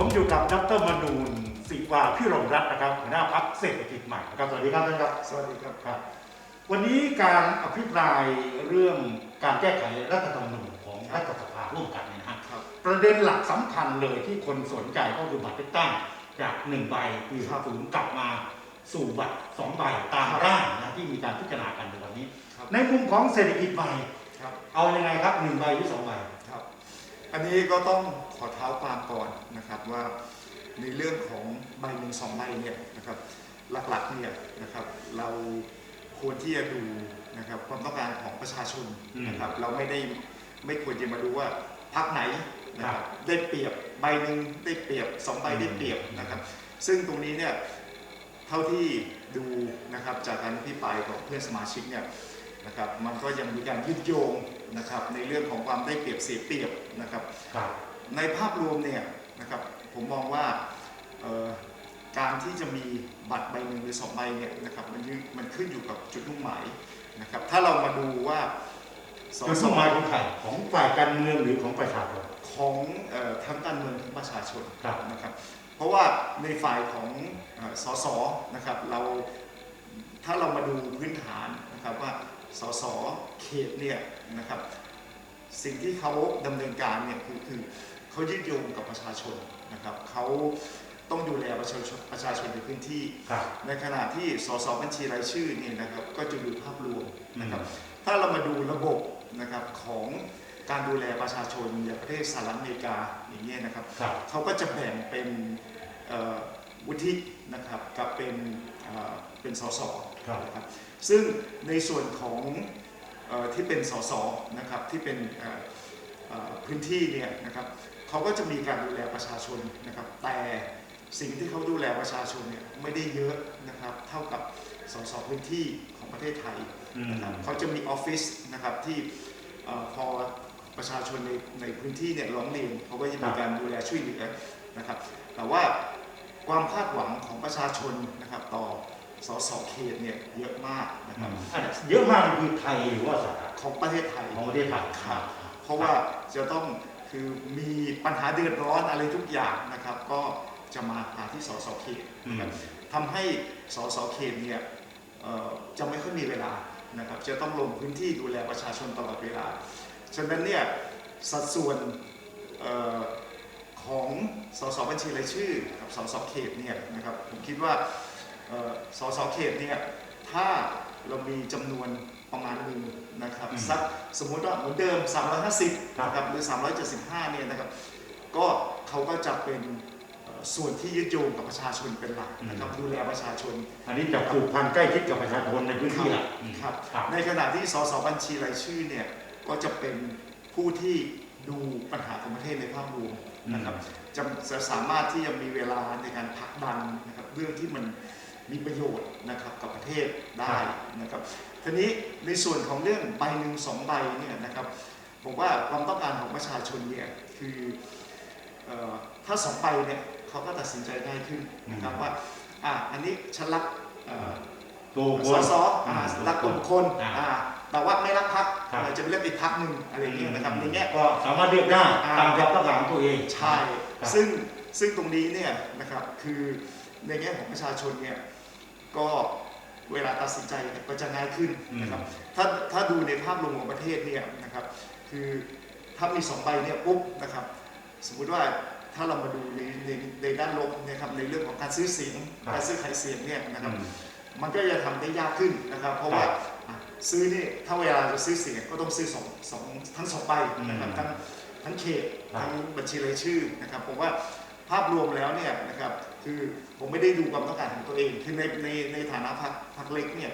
ผมอยู่กับดรมนูนศิวาพิรมรัตน์นะครับหัวหน้าพักเศรษฐกิจใหม่นะครับสวัสดีครับท่านครับสวัสดีครับครับ วันนี้การอภิปรายเรื่องการแก้ไขรัฐธรรมนูญของรัฐสภาร่วมกันเนี่ยนะฮะครับ ประเด็นหลักสำคัญเลยที่คนสนใจก็คือบัตรเลือกตั้งจากหนึ่งใบปีครับ50กลับมาสู่บัตรสองใบตามร่างนะที่มีการพิจารณากันในวันนี้ครับในมุมของเศรษฐกิจใหม่ครับเอายังไงครับหนึ่งใบหรือสองใบครับ อันนี้ก็ต้องขอเท้าความก่อนนะครับ ว่าในเรื่องของใบหนึ่งสองใบเนี่ยนะครับหลักๆเนี่ยนะครับเราควรที่จะดูนะครับความต้องการของประชาชนอืมนะครับเราไม่ได้ไม่ควรจะมาดูว่าพักไหนนะครับได้เปรียบใบหนึ่งได้เปรียบสองใบได้เปรียบนะครับซึ่งตรงนี้เนี่ยเท่าที่ดูนะครับจากการพิปรายของเพื่อนสมาชิกเนี่ยนะครับมันก็ยังมีการยึดโยงนะครับในเรื่องของความได้เปรียบเสียเปรียบนะครับครับในภาพรวมเนี่ยนะครับ ผมมองว่าเอ่อการที่จะมีบัตรใบหนึ่งหรือสองใบเนี่ยนะครับมันยึมันขึ้นอยู่กับจุดมุ่งหมายนะครับถ้าเรามาดูว่าสจุดสมุ่งหมายของใครของฝ่ายการเมืองหรือของประชาชนของเอ่อทั้งการเมืองทั้งประชาชนครับนะครับ เพราะว่าในฝ่ายของเอ่อสสนะครับเราถ้าเรามาดูพื้นฐานนะครับว่าสสเขตเนี่ยนะครับสิ่งที่เขาดำเนินการเนี่ยคือคือ เขายึดโยงกับประชาชนนะครับเขาต้องดูแลประชาชนประชาชนในพื้นที่ ครับ ในขณะที่สสบัญชีรายชื่อเนี่ยนะครับก็จะดูภาพรวมนะครับอืมถ้าเรามาดูระบบนะครับของการดูแลประชาชนอย่างประเทศสหรัฐอเมริกาอย่างเงี้ยนะครับครับเขาก็จะแบ่งเป็นเอ่อวุฒินะครับกับเป็นเอ่อเป็นสสครับ นะครับซึ่งในส่วนของเออที่เป็นสสนะครับที่เป็นเอ่อเอ่อ พื้นที่เนี่ยนะครับเขาก็จะมีการดูแลประชาชนนะครับ แต่สิ่งที่เขาดูแลประชาชนเนี่ยไม่ได้เยอะนะครับ เท่ากับสสพื้นที่ของประเทศไทยอืมนะครับเขาจะมีออฟฟิศนะครับที่เอ่อพอประชาชนในในพื้นที่เนี่ยร้องเรียนเขาก็จะมีการดูแลช่วยเหลือนะครับ แต่ว่าความคาดหวังของประชาชนนะครับต่อสสเขตเนี่ยเยอะมากนะครับอันเยอะมากนี่คือไทยหรือว่าสหรัฐของประเทศไทยของประเทศไทยครับ เพราะว่าจะต้องคือมีปัญหาเดือดร้อนอะไรทุกอย่างนะครับ ก็จะมาหาที่สสเขตอืมนะครับทำให้สสเขตเนี่ยเอ่อจะไม่ค่อยมีเวลานะครับจะต้องลงพื้นที่ดูแลประชาชนตลอดเวลา ฉะนั้นเนี่ยสัดส่วนเอ่อของสสบัญชีรายชื่อกับสสเขตเนี่ยนะครับผมคิดว่าเอ่อสสเขตเนี่ยถ้าเรามีจำนวน ประมาณหนึ่งนะครับอืมสักสมมุติว่าเหมือนเดิม 350ครับนะครับหรือ 375เนี่ยนะครับก็เขาก็จะเป็นเอ่อส่วนที่ยึดโยงกับประชาชนเป็นหลักนะครับดูแลประชาชน อันนี้จะผูกพันใกล้ชิดกับประชาชนในพื้นที่ละอืมครับครับในขณะที่สสบัญชีรายชื่อเนี่ยก็จะเป็นผู้ที่ดูปัญหาของประเทศในภาพรวมนะครับจะจะสามารถที่จะมีเวลาในการผลักดันนะครับเรื่องที่มัน มีประโยชน์นะครับกับประเทศได้นะครับทีนี้ในส่วนของเรื่องใบหนึ่งสองใบเนี่ยนะครับผมว่าความต้องการของประชาชนเนี่ยคือเออถ้าสองใบเนี่ยเขาก็ตัดสินใจง่ายขึ้นนะครับว่าอะอันนี้ฉันรักเอ่อตัวบุคคสลสอ่ารักตัวบุคคลอ่าอ่าแต่ว่าไม่รักพักครับจะไปเลือกอีกพักหนึ่งอะไรอย่างเงี้ยนะครับในแง่ก็สามารถเลือกได้อ่าตามความต้องการของตัวเองใช่ครับซึ่งซึ่งตรงนี้เนี่ยนะครับคือในแง่ของประชาชนเนี่ย ก็เวลาตัดสินใจเนี่ยก็จะง่ายขึ้นนะครับ ถ้าถ้าดูในภาพรวมของประเทศเนี่ยนะครับ คือถ้ามีสองใบเนี่ยปุ๊บนะครับ สมมุติว่าถ้าเรามาดูในในในด้านลบนะครับในเรื่องของการซื้อเสียงการซื้อขายเสียงเนี่ยนะครับอืมมันก็จะทำได้ยากขึ้นนะครับ เพราะว่าอะซื้อนี่ถ้าเวลาจะซื้อเสียงก็ต้องซื้อสองสองทั้งสองใบนะครับอืมทั้งทั้งเขตครับทั้งบัญชีรายชื่อนะครับผมว่า ภาพรวมแล้วเนี่ยนะครับคือผมไม่ได้ดูความต้องการของตัวเอง คือในในในฐานะพรรคพรรคเล็กเนี่ย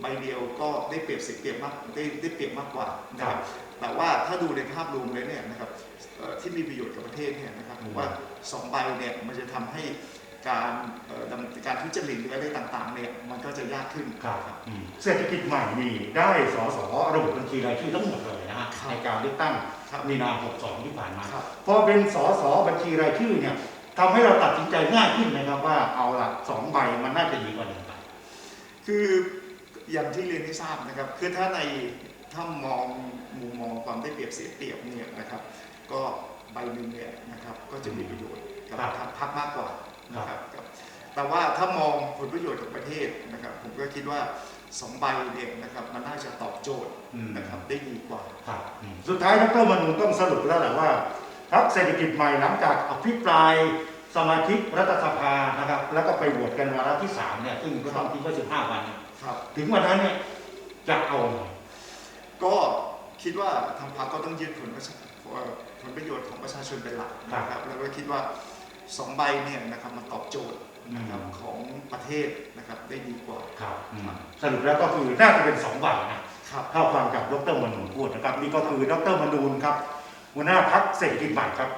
ใบเดียวก็ได้เปรียบเสียเปรียบมากได้ได้เปรียบมากกว่านะครับแต่ว่าถ้าดูในภาพรวมเลยเนี่ยนะครับเอ่อที่มีประโยชน์กับประเทศเนี่ยนะครับผมว่าสองใบเนี่ยมันจะทำให้ การเอ่อดำการทุจริตหรืออะไรต่างๆเนี่ยมันก็จะยากขึ้น ครับอืมเศรษฐกิจใหม่นี่ได้สสระบุบัญชีรายชื่อทั้งหมดเลยนะฮะครับในการเลือกตั้งครับมีนา62 ที่ผ่านมาครับ พอเป็นสสบัญชีรายชื่อเนี่ยทำให้เราตัดสินใจง่ายขึ้นนะครับว่าเอาละสองใบมันน่าจะดีกว่าหนึ่งใบ คืออย่างที่เรียนให้ทราบนะครับ คือถ้าในถ้ามองมุมมองความได้เปรียบเสียเปรียบเนี่ยนะครับ ก็ใบหนึ่งเนี่ยนะครับก็จะมีประโยชน์กับครับทางพรรคมากกว่า นะคครัรับบครับแต่ว่าถ้ามองผลประโยชน์ของประเทศนะครับ ผมก็คิดว่าสองใบเนี่ยนะครับมันน่าจะตอบโจทย์อืมนะครับได้ดีกว่า ครับอืมสุดท้ายดรมนูต้องสรุปแล้วแหละว่าพรรคเศรษฐกิจใหม่หลังจากอภิปรายสมาชิกรัฐสภานะครับ แล้วก็ไปโหวตกันวาระที่สามเนี่ยซึ่งก็ต้องทิ้งไว้สิบห้าวันเนี่ยครับ ถึงวันนั้นเนี่ยจะเอาไงก็คิดว่าทางพรรคก็ต้องยื่นผลประชาผลประโยชน์ของประชาชนเป็นหลักนะครับแล้วก็คิดว่า สองใบเนี่ยนะครับมันตอบโจทย์นะครับของประเทศนะครับได้ดีกว่า ครับอืมสรุปแล้วก็คือน่าจะเป็นสองใบนะครับถ้าฟังจากดรมนูพูดนะครับ นี่ก็คือดรมนูนครับหัวหน้าพรรคเศรษฐกิจใหม่ครับ